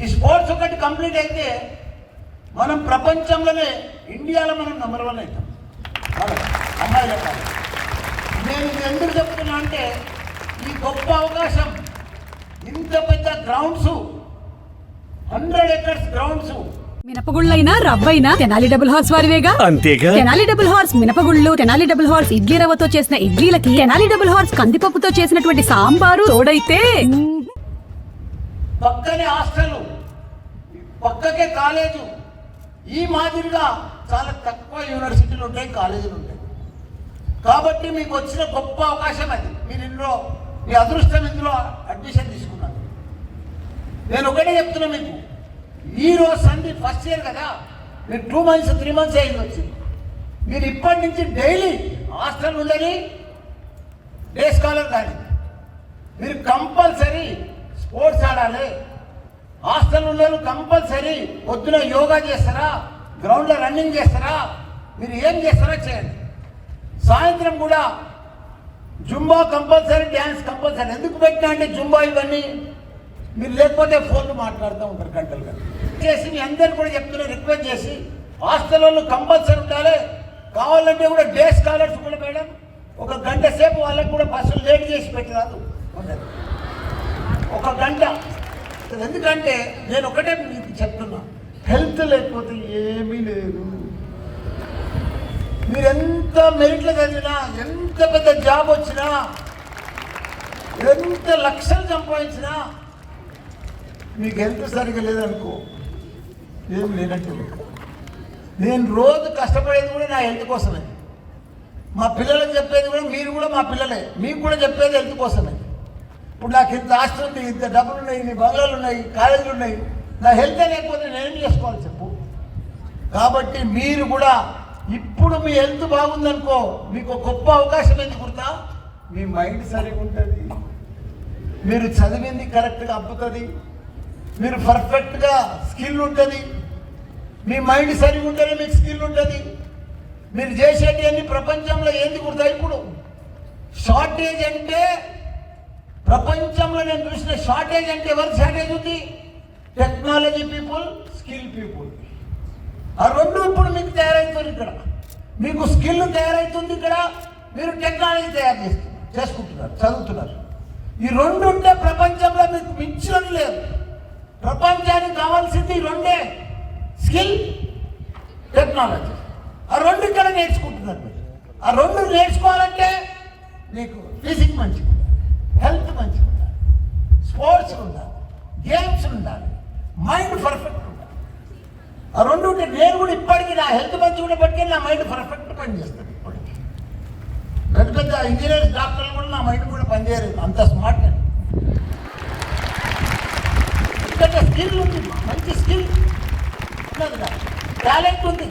ఈ స్పోర్ట్స్ ఒకటి కంప్లీట్ అయితే మనం ప్రపంచంలోనే ఇండియాలో మనం నెంబర్ వన్ అవుతాం అవునా? అమ్మాయిలు చెప్పాలి నేను ఇది ఎందుకు చెప్తున్నా అంటే ఈ గొప్ప అవకాశం ఇంత పెద్ద గ్రౌండ్స్ హండ్రెడ్ ఎకర్స్ గ్రౌండ్స్ మినపగుళ్ళైనా రవ్వైనా తెనాలి డబుల్ హార్స్ వారివేగా అంతేగా తెనాలి డబుల్ హార్స్ మినపగుళ్ళు తెనాలి డబుల్ హార్స్ ఇడ్లీ రవ్వతో చేసిన ఇడ్లీలకి తెనాలి డబుల్ హార్స్ కందిపప్పుతో చేసినటువంటి సాంబారు తోడైతే. పక్కనే హాస్టల్ పక్కకే కాలేజు. ఈ మాదిరిగా చాలా తక్కువ యూనివర్సిటీలు ఉంటాయి కాలేజీలు ఉంటాయి. కాబట్టి మీకు వచ్చిన గొప్ప అవకాశం అది. మీరు ఇందులో మీ అదృష్టం ఇందులో అడ్మిషన్ తీసుకున్నారు. నేను ఒకటే చెప్తున్నా మీకు. ఈ రోజు ఫస్ట్ ఇయర్ కదా. మీరు టూ మంత్స్ త్రీ మంత్స్ అయింది వచ్చింది. మీరు ఇప్పటి నుంచి డైలీ హాస్టల్ ఉండని డే స్కాలర్ కానీ మీరు కంపల్సరీ స్పోర్ట్స్ ఆడాలి హాస్టల్ కంపల్సరీ పొద్దున యోగా చేస్తారా? గ్రౌండ్లో రన్నింగ్ చేస్తారా? మీరు ఏం చేస్తారో చేయండి. సాయంత్రం కూడా జుంబా కంపల్సరీ డ్యాన్స్ కంపల్సరీ. ఎందుకు పెట్టినా అంటే జుంబా ఇవన్నీ? మీరు లేకపోతే ఫోన్లు మాట్లాడుతూ ఉంటారు గంటలు గంటలు చేసి మీ అందరు కూడా చెప్తున్నా రిక్వెస్ట్ చేసి హాస్టల్లో కంపల్సరీ ఉండాలి. కావాలంటే కూడా డే స్కాలర్స్ కూడా మేడం ఒక గంట సేపు వాళ్ళకి కూడా బస్సులు లేట్ చేసి పెట్టరాదు. ఒక గంట. ఎందుకంటే నేను ఒకటే మీకు చెప్తున్నా. హెల్త్ లేకపోతే ఏమీ లేదు. మీరు ఎంత మెరిట్లు చదివినా ఎంత పెద్ద జాబ్ వచ్చినా ఎంత లక్షలు సంపాదించినా మీకు హెల్త్ సరిగా లేదనుకో ఏం లేనట్టు లెక్క. నేను రోజు కష్టపడేది కూడా నా హెల్త్ కోసమే. మా పిల్లలకు చెప్పేది కూడా మీరు కూడా మా పిల్లలే. మీకు కూడా చెప్పేది హెల్త్ కోసమే. ఇప్పుడు నాకు ఇంత ఆస్తి ఉంది ఇంత డబ్బులు ఉన్నాయి ఇన్ని బంగ్లాలు ఉన్నాయి కాలేజీలు ఉన్నాయి నా హెల్త్ లేకపోతే నేనేం చేసుకోవాలి చెప్పు? కాబట్టి మీరు కూడా ఇప్పుడు మీ హెల్త్ బాగుందనుకో మీకు గొప్ప అవకాశం ఏంది గుర్తా? మీ మైండ్ సరిగా ఉంటుంది మీరు చదివింది కరెక్ట్గా అబ్బుతుంది. మీరు పర్ఫెక్ట్గా స్కిల్ ఉంటుంది మీ మైండ్ సరిగా ఉంటేనే మీకు స్కిల్ ఉంటుంది మీరు చేసేటి అన్ని ప్రపంచంలో ఏంది గుర్తా ఇప్పుడు? షార్టేజ్ అంటే ప్రపంచంలో నేను చూసిన షార్టేజ్ అంటే ఎవరికి షార్టేజ్ ఉంది? టెక్నాలజీ పీపుల్ స్కిల్ పీపుల్ ఆ రెండు ఇప్పుడు మీకు తయారవుతుంది ఇక్కడ. మీకు స్కిల్ తయారవుతుంది ఇక్కడ. మీరు టెక్నాలజీ తయారు చేస్తున్నారు చేసుకుంటున్నారు చదువుతున్నారు. ఈ రెండు ఉంటే ప్రపంచంలో మీకు మించినది లేదు. ప్రపంచానికి కావాల్సింది రెండే. స్కిల్ టెక్నాలజీ ఆ రెండు ఇక్కడ నేర్చుకుంటున్నారు మీరు. ఆ రెండు నేర్చుకోవాలంటే మీకు ఫిజిక్ మంచిది. హెల్త్ మంచిగా ఉండాలి. స్పోర్ట్స్ ఉండాలి. గేమ్స్ ఉండాలి. మైండ్ పర్ఫెక్ట్ ఉండాలి. ఆ రెండు ఉంటే నేను కూడా ఇప్పటికీ నా హెల్త్ మంచిగా ఉన్నప్పటికీ నా మైండ్ పర్ఫెక్ట్ పనిచేస్తుంది ఇప్పటికీ. పెద్ద పెద్ద ఇంజనీర్స్ డాక్టర్లు కూడా నా మైండ్ కూడా పనిచేయలేదు అంత స్మార్ట్ నేను ఎందుకంటే స్కిల్ ఉంది మంచి స్కిల్. టాలెంట్ ఉంది.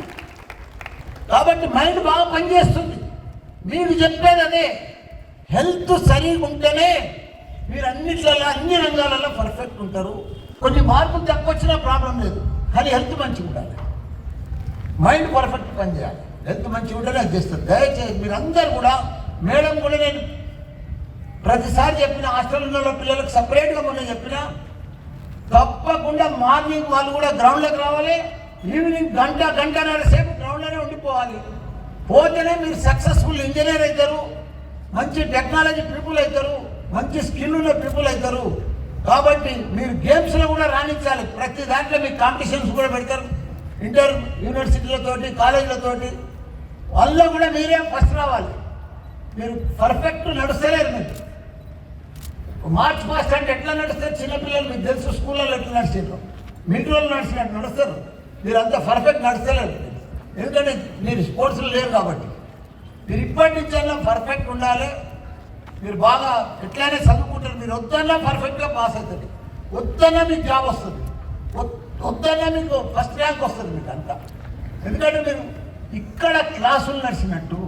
కాబట్టి మైండ్ బాగా పనిచేస్తుంది మీరు చెప్పేది అదే. హెల్త్ సరిగా ఉంటేనే మీరు అన్నిట్లలో అన్ని రంగాలలో పర్ఫెక్ట్ ఉంటారు. కొన్ని మార్పులు తక్కువ వచ్చినా ప్రాబ్లం లేదు. కానీ హెల్త్ మంచిగా ఉండాలి. మైండ్ పర్ఫెక్ట్ పనిచేయాలి. హెల్త్ మంచిగా ఉంటేనే అది చేస్తుంది దయచేసి మీరందరూ కూడా మేడం కూడా నేను ప్రతిసారి చెప్పిన హాస్టల్లో పిల్లలకు సపరేట్గా మొన్న చెప్పిన తప్పకుండా మార్నింగ్ వాళ్ళు కూడా గ్రౌండ్లోకి రావాలి. ఈవినింగ్ గంట గంటన్నర సేపు గ్రౌండ్లోనే ఉండిపోవాలి. పోతేనే మీరు సక్సెస్ఫుల్ ఇంజనీర్ అవుతారు. మంచి టెక్నాలజీ పీపుల్ అవుతారు మంచి స్కిల్ ఉన్న పీపుల్ అవుతారు కాబట్టి మీరు గేమ్స్లో కూడా రాణించాలి. ప్రతి దాంట్లో మీకు కాంపిటీషన్స్ కూడా పెడతారు. ఇంటర్ యూనివర్సిటీలతోటి కాలేజీలతోటి వాళ్ళలో కూడా మీరే ఫస్ట్ రావాలి. మీరు పర్ఫెక్ట్ నడుస్తలేరు మీరు. మార్చ్ పాస్ట్ అంటే ఎట్లా నడుస్తారు? చిన్నపిల్లలు మీకు తెలుసు స్కూళ్ళలో ఎట్లా నడిచారు మింటి నడిచినట్టు నడుస్తారు. మీరు అంత పర్ఫెక్ట్ నడుస్తలేరు. ఎందుకంటే మీరు స్పోర్ట్స్లో లేరు కాబట్టి. మీరు ఇప్పటి నుంచి పర్ఫెక్ట్ ఉండాలి. మీరు బాగా ఎట్లయినా చదువుకుంటారు. మీరు వద్దన్నా పర్ఫెక్ట్గా పాస్ అవుతుంది. వద్దన్నా మీకు జాబ్ వస్తుంది. వద్దన్నా మీకు ఫస్ట్ ర్యాంక్ వస్తుంది మీకు అంతా. ఎందుకంటే మీరు ఇక్కడ క్లాసులు నడిచినట్టు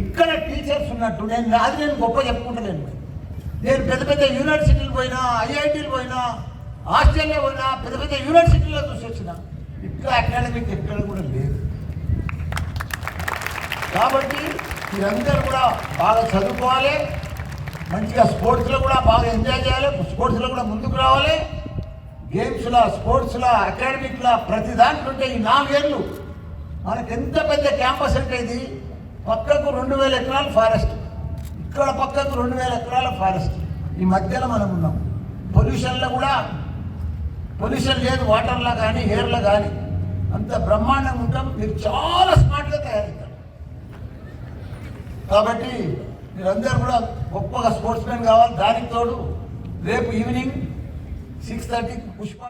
ఇక్కడ టీచర్స్ ఉన్నట్టు నేను రాదు నేను గొప్ప చెప్పుకుంటలేను. నేను పెద్ద పెద్ద యూనివర్సిటీలు పోయినా ఐఐటీలు పోయినా ఆస్ట్రేలియా పోయినా పెద్ద పెద్ద యూనివర్సిటీలో చూసి వచ్చిన ఇట్లా అకాడమిక్ ఎక్కడ కూడా లేదు. కాబట్టి మీరందరూ కూడా బాగా చదువుకోవాలి మంచిగా స్పోర్ట్స్లో కూడా బాగా ఎంజాయ్ చేయాలి స్పోర్ట్స్లో కూడా ముందుకు రావాలి. గేమ్స్లో స్పోర్ట్స్లో అకాడమిక్లా ప్రతి దాంట్లో ఉంటే ఈ నాలుగేళ్ళు మనకి ఎంత పెద్ద క్యాంపస్ అంటే ఇది? పక్కకు రెండు వేల ఎకరాల ఫారెస్ట్. ఇక్కడ పక్కకు రెండు వేల ఎకరాల ఫారెస్ట్. ఈ మధ్యలో మనం ఉన్నాం. పొల్యూషన్లో కూడా పొల్యూషన్ లేదు వాటర్లో కానీ ఎయిర్లో కానీ. అంత బ్రహ్మాండంగా ఉంటాం. మీరు చాలా స్మార్ట్గా తయారు కాబట్టి మీరందరూ కూడా గొప్పగా స్పోర్ట్స్ మ్యాన్ కావాలి. దానికి తోడు రేపు ఈవినింగ్ సిక్స్ థర్టీకి పుష్ప